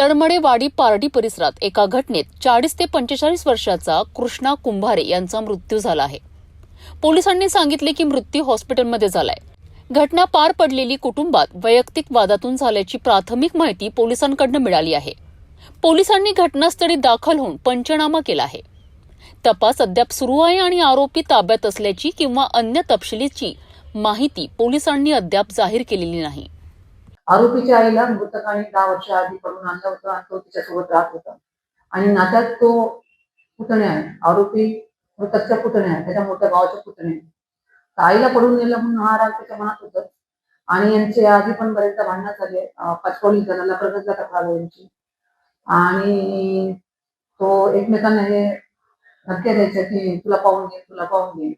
तडमडेवाडी पारडी परिसरात एका घटनेत चाळीस ते पंचेचाळीस वर्षाचा कृष्णा कुंभारे यांचा मृत्यू झाला आहे. पोलिसांनी सांगितले की मृत्यू हॉस्पिटलमध्ये झालाय. घटना पार पडलेली कुटुंबात वैयक्तिक वादातून झाल्याची प्राथमिक माहिती पोलिसांकडनं मिळाली आहे. पोलिसांनी घटनास्थळी दाखल होऊन पंचनामा केला आहे. तपास अद्याप सुरू आहे आणि आरोपी ताब्यात असल्याची किंवा अन्य तपशिलीची माहिती पोलिसांनी अद्याप जाहीर केलेली नाही. आरोपीच्या आईला मृतकाने दहा वर्ष आधी पडून आणला होता आणि तो तिच्यासोबत राहत होता. आणि नात्यात तो पुतणे आहे. आरोपी मृतकच्या पुतणे आहे. त्याच्या मोठ्या भावाच्या पुतणे आहे. तर आईला पडून नेलं म्हणून हा राग त्याच्या मनात होत आणि यांचे आधी पण बरेचदा भांडणं झाले. अं, पाचपौली जणाला प्रगतला तक्रार यांची. आणि तो एकमेकांना हे धक्के द्यायचा की तुला पाहून घे तुला पाहून घे.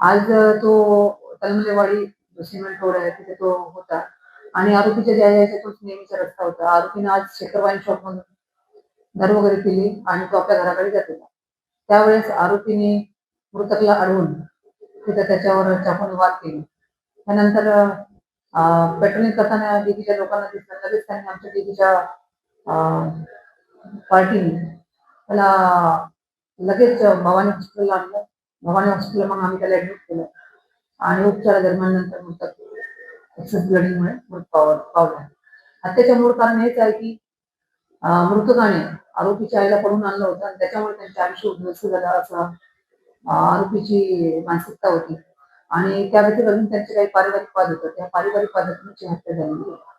आज तो तलमलेवाडी सिमेंट रोड आहे. तिथे तो होता. आणि आरोपीच्या ज्या यायचा तोच नेहमीचा रस्ता होता. आरोपीने आज शेखरवाईन शॉप मधून दारू वगैरे केली आणि तो आपल्या घराकडे जात होता. त्यावेळेस आरोपीने मृतकला अडवून तिथं त्याच्यावर चाकूने वाद केली. त्यानंतर पेट्रोलिंग करताना दिदीच्या लोकांना दिसलं. लगेच त्यांनी आमच्या दिदीच्या पार्टीने त्याला लगेच भवानी हॉस्पिटलला आणलं. भवानी हॉस्पिटल मग आम्ही त्याला ऍडमिट केलं. आणि उपचारादरम्यान नंतर मृतक एक्सेस ब्लडिंगमुळे मृत पावर पावला हत्येच्या मूळ कारण हेच आहे की मृतकाने आरोपीच्या आईला पडून आणलं होतं आणि त्याच्यामुळे त्यांचे आयुष्य उद्ध्वस्त झालं असं आरोपीची मानसिकता होती. आणि त्या व्यतिरिक्त अजून त्यांचे काही पारिवारिक वाद होतं. त्या पारिवारिक वादातून हत्या झालेली होती.